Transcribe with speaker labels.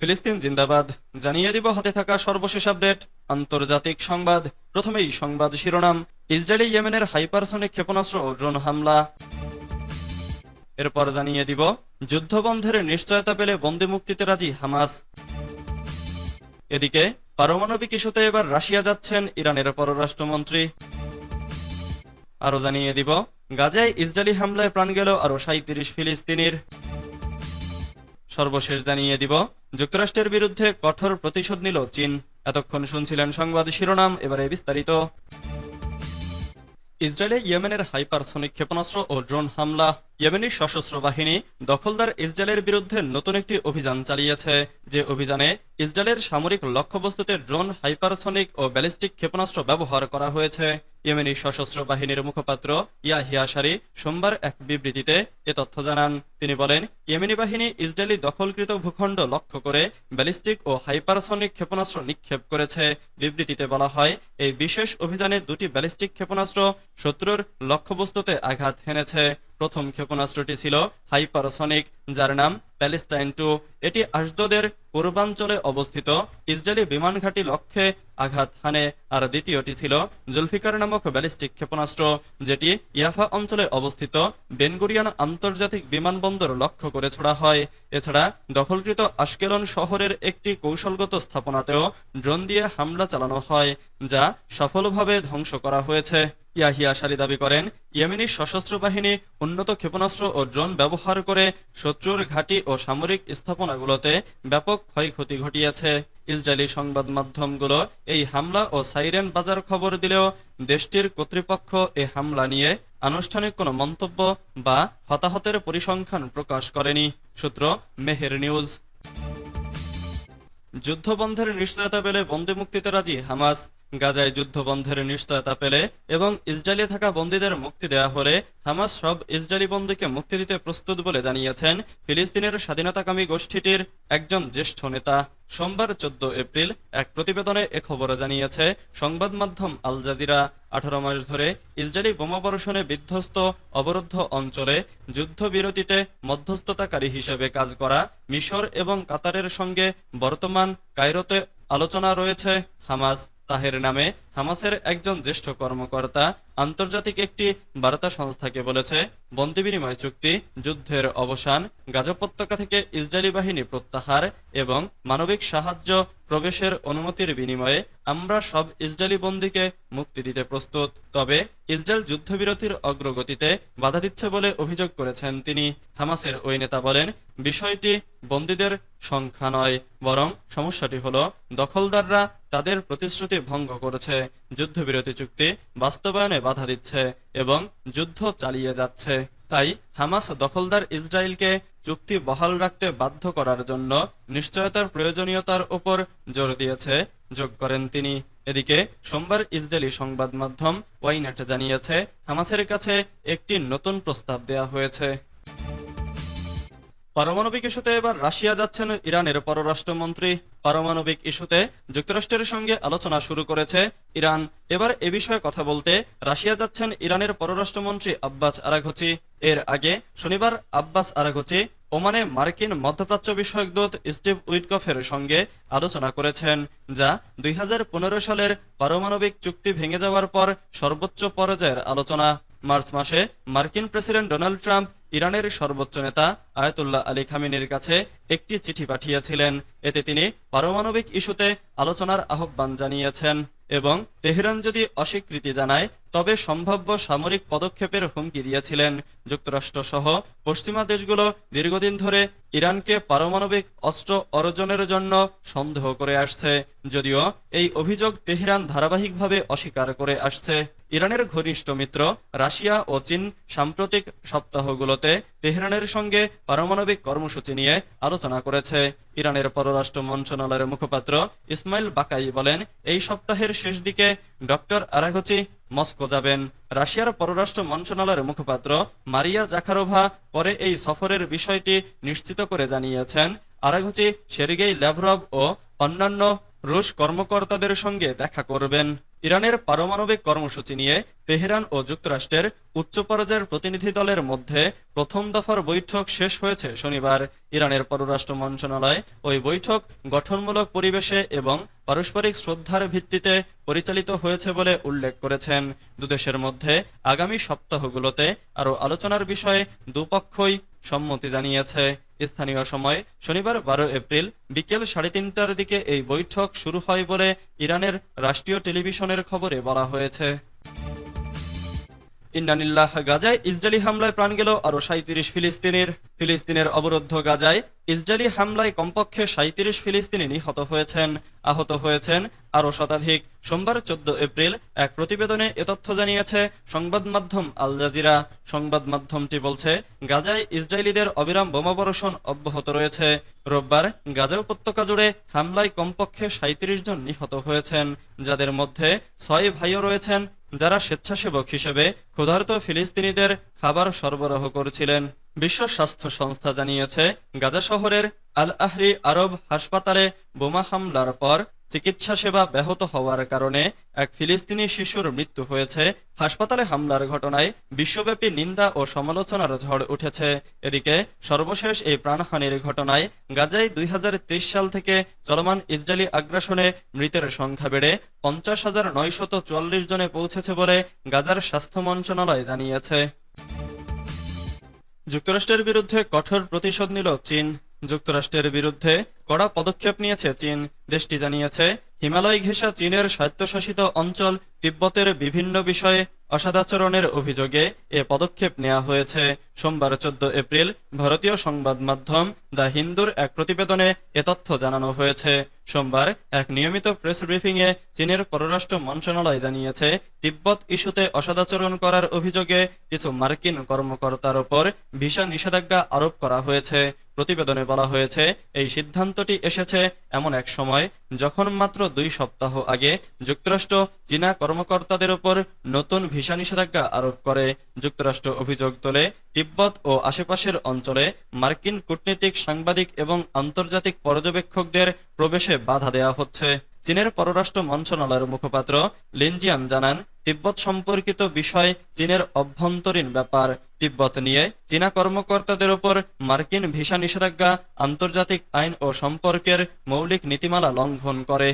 Speaker 1: ফিলিস্তিন জিন্দাবাদ। জানিয়ে দিব, হাতে থাকা সর্বশেষ আপডেট, আন্তর্জাতিক সংবাদ। প্রথমেই সংবাদ শিরোনাম, ইসরায়েলি ইয়েমেনের হাইপারসনিক ক্ষেপণাস্ত্র ও ড্রোন হামলা। এরপর জানিয়ে দিব, যুদ্ধবন্ধের নিশ্চয়তা পেলে বন্দি মুক্তিতে রাজি হামাস। এদিকে, পারমাণবিক ইস্যুতে এবার রাশিয়া যাচ্ছেন ইরানের পররাষ্ট্রমন্ত্রী। আরও জানিয়ে দিব, গাজায় ইসরায়েলি হামলায় প্রাণ গেল আরও সাঁত্রিশ ফিলিস্তিনির। সর্বশেষ জানিয়ে দিব, যুক্তরাষ্ট্রের বিরুদ্ধে কঠোর প্রতিশোধ নিল চীন। এতক্ষণ শুনছিলেন সংবাদ শিরোনাম, এবারে বিস্তারিত। ইসরায়েলে ইয়েমেনের হাইপারসনিক ক্ষেপণাস্ত্র ও ড্রোন হামলা। ইয়েমেনের সশস্ত্র বাহিনী দখলদার ইসরায়েলের বিরুদ্ধে নতুন একটি অভিযান চালিয়েছে। যে অভিযানে ইসরায়েলের সামরিক লক্ষ্যবস্তুতে ড্রোন, হাইপারসনিক ও ব্যালিস্টিক ক্ষেপণাস্ত্র ব্যবহার করা হয়েছে। ইয়েমেনি সশস্ত্র বাহিনীর মুখপাত্র ইয়াহিয়া সারি সোমবার এক বিবৃতিতে এ তথ্য জানান। তিনি বলেন, ইয়েমেনি বাহিনী ইসরায়েলি দখলকৃত ভূখণ্ড লক্ষ্য করে ব্যালিস্টিক ও হাইপারসনিক ক্ষেপণাস্ত্র নিক্ষেপ করেছে। বিবৃতিতে বলা হয়, এই বিশেষ অভিযানে দুটি ব্যালিস্টিক ক্ষেপণাস্ত্র শত্রুর লক্ষ্যবস্তুতে আঘাত হেনেছে। প্রথম ক্ষেপণাস্ত্রটি ছিল হাইপারসনিক, যার নাম প্যালেস্টাইন টু, এটি আশদোদের পূর্বাঞ্চলে অবস্থিত ইসরায়েলি বিমান ঘাঁটি লক্ষ্যে আঘাত হানে। আর দ্বিতীয়টি ছিল জুলফিকার নামক ব্যালিস্টিক ক্ষেপণাস্ত্র, যেটি ইয়াফা অঞ্চলে অবস্থিত বেনগুরিয়ান আন্তর্জাতিক বিমানবন্দর লক্ষ্য করে ছোড়া হয়। এছাড়া দখলকৃত আশকেলন শহরের একটি কৌশলগত স্থাপনাতেও ড্রোন দিয়ে হামলা চালানো হয়, যা সফলভাবে ধ্বংস করা হয়েছে। ইয়াহিয়া সারি দাবি করেন, ইয়েমেনি সশস্ত্র বাহিনী উন্নত ক্ষেপণাস্ত্র ও ড্রোন ব্যবহার করে শত্রুর ঘাঁটি ও সামরিক স্থাপনাগুলোতে ব্যাপক ক্ষয়ক্ষতি ঘটিয়েছে। ইসরায়েলি সংবাদ মাধ্যমগুলো এই হামলা ও সাইরেন বাজার খবর দিলেও দেশটির কর্তৃপক্ষ এ হামলা নিয়ে আনুষ্ঠানিক কোনো মন্তব্য বা হতাহতের পরিসংখ্যান প্রকাশ করেনি। সূত্র মেহের নিউজ। যুদ্ধবন্ধের নিশ্চয়তা পেলে বন্দি মুক্তিতে রাজি হামাস। গাজায় যুদ্ধ বন্ধের নিশ্চয়তা পেলে এবং ইসরায়েলে থাকা বন্দীদের মুক্তি দেওয়া হলে হামাস সব ইসরায়েলি বন্দীকে মুক্তি দিতে প্রস্তুত বলে জানিয়েছেন ফিলিস্তিনের স্বাধীনতাকামী গোষ্ঠীটির একজন জ্যেষ্ঠ নেতা। সোমবার চোদ্দ এপ্রিল এক প্রতিবেদনে এ খবর জানিয়েছে, সংবাদ মাধ্যম আল জাজিরা, আঠারো মাস ধরে ইসরায়েলি বোমাবর্ষণে বিধ্বস্ত অবরুদ্ধ অঞ্চলে যুদ্ধবিরতিতে মধ্যস্থতাকারী হিসেবে কাজ করা মিশর এবং কাতারের সঙ্গে বর্তমান কায়রোতে আলোচনা রয়েছে হামাস। তাহের নামে হামাসের একজন জ্যেষ্ঠ কর্মকর্তা আন্তর্জাতিক একটি বার্তা সংস্থাকে বলেছে, বন্দি বিনিময় চুক্তি, যুদ্ধের অবসান, গাজা উপত্যকা থেকে ইসরায়েলি বাহিনী প্রত্যাহার এবং মানবিক সাহায্য প্রবেশের অনুমতির বিনিময়ে আমরা সব ইসরায়েলি বন্দীকে মুক্তি দিতে প্রস্তুত। তবে ইসরায়েল যুদ্ধবিরতির অগ্রগতিতে বাধা দিচ্ছে বলে অভিযোগ করেছেন তিনি। হামাসের ওই নেতা বলেন, বিষয়টি বন্দীদের সংখ্যা নয়, বরং সমস্যাটি হল দখলদাররা তাদের প্রতিশ্রুতি ভঙ্গ করেছে, যুদ্ধবিরতি চুক্তি বাস্তবায়নে বাধা দিচ্ছে এবং যুদ্ধ চালিয়ে যাচ্ছে। তাই হামাস দখলদার ইসরায়েলকে চুক্তি বহাল রাখতে বাধ্য করার জন্য নিশ্চয়তার প্রয়োজনীয়তার উপর জোর দিয়েছে, যোগ করেন তিনি। এদিকে সোমবার ইসরায়েলি সংবাদ মাধ্যম ওয়াইনেট জানিয়েছে, হামাসের কাছে একটি নতুন প্রস্তাব দেয়া হয়েছে। পারমাণবিক ইস্যুতে এবার রাশিয়া যাচ্ছেন ইরানের পররাষ্ট্রমন্ত্রী। পারমাণবিক ইস্যুতে যুক্তরাষ্ট্রের সঙ্গে আলোচনা শুরু করেছে ইরান। এবার এ বিষয়ে কথা বলতে রাশিয়া যাচ্ছেন ইরানের পররাষ্ট্রমন্ত্রী আব্বাস আরাঘচি। এর আগে শনিবার আব্বাস আরাঘচি ওমানে মার্কিন মধ্যপ্রাচ্য বিষয়ক দূত স্টিভ উইটকফের সঙ্গে আলোচনা করেছেন, যা দুই হাজার পনেরো সালের পারমাণবিক চুক্তি ভেঙে যাওয়ার পর সর্বোচ্চ পর্যায়ের আলোচনা। মার্চ মাসে মার্কিন প্রেসিডেন্ট ডোনাল্ড ট্রাম্প ইরানের সর্বোচ্চ নেতা আয়াতুল্লাহ আলী খামিনের কাছে একটি চিঠি পাঠিয়েছিলেন। এতে তিনি পারমাণবিক ইস্যুতে আলোচনার আহ্বান জানিয়েছেন এবং তেহরান যদি অস্বীকৃতি জানায়, তবে সম্ভাব্য সামরিক পদক্ষেপের হুমকি দিয়েছিলেন। যুক্তরাষ্ট্র সহ পশ্চিমা দেশগুলো দীর্ঘদিন ধরে ইরানকে পারমাণবিক অস্ত্র অর্জনের জন্য সন্দেহ করে আসছে, যদিও এই অভিযোগ তেহরান ধারাবাহিকভাবে অস্বীকার করে আসছে। ইরানের ঘনিষ্ঠ মিত্র রাশিয়া ও চীন সাম্প্রতিক সপ্তাহগুলোতে তেহরানের সঙ্গে পারমাণবিক কর্মসূচি নিয়ে আলোচনা করেছে। ইরানের পররাষ্ট্র মন্ত্রণালয়ের মুখপাত্র ইসমাইল বাকাই বলেন, এই সপ্তাহের শেষ দিকে ডক্টর আরাঘচি মস্কো যাবেন। রাশিয়ার পররাষ্ট্র মন্ত্রণালয়ের মুখপাত্র মারিয়া জাখারোভা পরে এই সফরের বিষয়টি নিশ্চিত করে জানিয়েছেন। আরাঘচি সেরিগেই ল্যাভরভ ও অন্যান্য রুশ কর্মকর্তাদের সঙ্গে দেখা করবেন। ইরানের পারমাণবিক কর্মসূচি নিয়ে তেহরান ও যুক্তরাষ্ট্রের উচ্চ পর্যায়ের প্রতিনিধি দলের মধ্যে প্রথম দফার বৈঠক শেষ হয়েছে শনিবার। ইরানের পররাষ্ট্র মন্ত্রণালয় ওই বৈঠক গঠনমূলক পরিবেশে এবং পারস্পরিক শ্রদ্ধার ভিত্তিতে পরিচালিত হয়েছে বলে উল্লেখ করেছেন। দুদেশের মধ্যে আগামী সপ্তাহগুলোতে আরও আলোচনার বিষয়ে দুপক্ষই সম্মতি জানিয়েছে। স্থানীয় সময় শনিবার বারো এপ্রিল বিকেল সাড়ে তিনটার দিকে এই বৈঠক শুরু হয় বলে ইরানের রাষ্ট্রীয় টেলিভিশনের খবরে বলা হয়েছে। ইন্নানিল্লাহ গাজায় ইসরায়েলি হামলায় প্রাণ গেল আরও সাঁত্রিশ ফিলিস্তিনের। ফিলিস্তিনের অবরুদ্ধ গাজায় ইসরায়েলি হামলায় কমপক্ষে সাঁত্রিশ ফিলিস্তিনি নিহত হয়েছেন, আহত হয়েছেন আরও শতাধিক। সোমবার চোদ্দ এপ্রিল এক প্রতিবেদনে এ তথ্য জানিয়েছে সংবাদ মাধ্যম আল জাজিরা। সংবাদ মাধ্যমটি বলছে, গাজায় ইসরায়েলিদের অবিরাম বোমাবর্ষণ অব্যাহত রয়েছে। রোববার গাজা উপত্যকা জুড়ে হামলায় কমপক্ষে সাঁত্রিশ জন নিহত হয়েছেন, যাদের মধ্যে ছয় ভাইও রয়েছেন যারা স্বেচ্ছাসেবক হিসেবে ক্ষুধার্ত ফিলিস্তিনিদের খাবার সরবরাহ করছিলেন। বিশ্ব স্বাস্থ্য সংস্থা জানিয়েছে, গাজা শহরের আল আহরি আরব হাসপাতালে বোমা হামলার পর চিকিৎসা সেবা ব্যাহত হওয়ার কারণে এক ফিলিস্তিনি শিশুর মৃত্যু হয়েছে। হাসপাতালে হামলার ঘটনায় বিশ্বব্যাপী নিন্দা ও সমালোচনার ঝড় উঠেছে। এদিকে সর্বশেষ এই প্রাণহানির ঘটনায় গাজায় দুই হাজার তেইশ সাল থেকে চলমান ইসরায়েলি আগ্রাসনে মৃতের সংখ্যা বেড়ে পঞ্চাশ হাজার নয়শত চুয়াল্লিশ জনে পৌঁছেছে বলে গাজার স্বাস্থ্য মন্ত্রণালয় জানিয়েছে। যুক্তরাষ্ট্রের বিরুদ্ধে কঠোর প্রতিশোধ নিল চীন। যুক্তরাষ্ট্রের বিরুদ্ধে কড়া পদক্ষেপ নিয়েছে চীন। দেশটি জানিয়েছে, হিমালয় ঘেঁষা চীনের স্বায়ত্তশাসিত অঞ্চল তিব্বতের বিভিন্ন বিষয়ে অসদাচরণের অভিযোগে এ পদক্ষেপ নেওয়া হয়েছে। সোমবার চোদ্দ এপ্রিল ভারতীয় সংবাদ মাধ্যম দ্য হিন্দুর এক প্রতিবেদনে এ তথ্য জানানো হয়েছে। সোমবার এক নিয়মিত প্রেস ব্রিফিংয়ে চীনের পররাষ্ট্র মন্ত্রণালয় জানিয়েছে, তিব্বত ইস্যুতে অসদাচরণ করার অভিযোগে কিছু মার্কিন কর্মকর্তার ওপর ভিসা নিষেধাজ্ঞা আরোপ করা হয়েছে। প্রতিবেদনে বলা হয়েছে, এই সিদ্ধান্তটি এসেছে এমন এক সময় যখন মাত্র দুই সপ্তাহ আগে যুক্তরাষ্ট্র চীনা কর্মকর্তাদের উপর নতুন ভিসা নিষেধাজ্ঞা আরোপ করে। যুক্তরাষ্ট্র অভিযোগ তোলে তিব্বত ও আশেপাশের অঞ্চলে মার্কিন কূটনীতিক সাংবাদিক এবং আন্তর্জাতিক পর্যবেক্ষকদের প্রবেশে বাধা দেওয়া হচ্ছে। চীনের পররাষ্ট্র মন্ত্রণালয়ের মুখপাত্র লিনজিয়ান জানান, তিব্বত সম্পর্কিত বিষয় চীনের অভ্যন্তরীণ ব্যাপার। তিব্বত নিয়ে চীনা কর্মকর্তাদের ওপর মার্কিন ভিসা নিষেধাজ্ঞা, আন্তর্জাতিক আইন ও সম্পর্কের মৌলিক নীতিমালা লঙ্ঘন করে।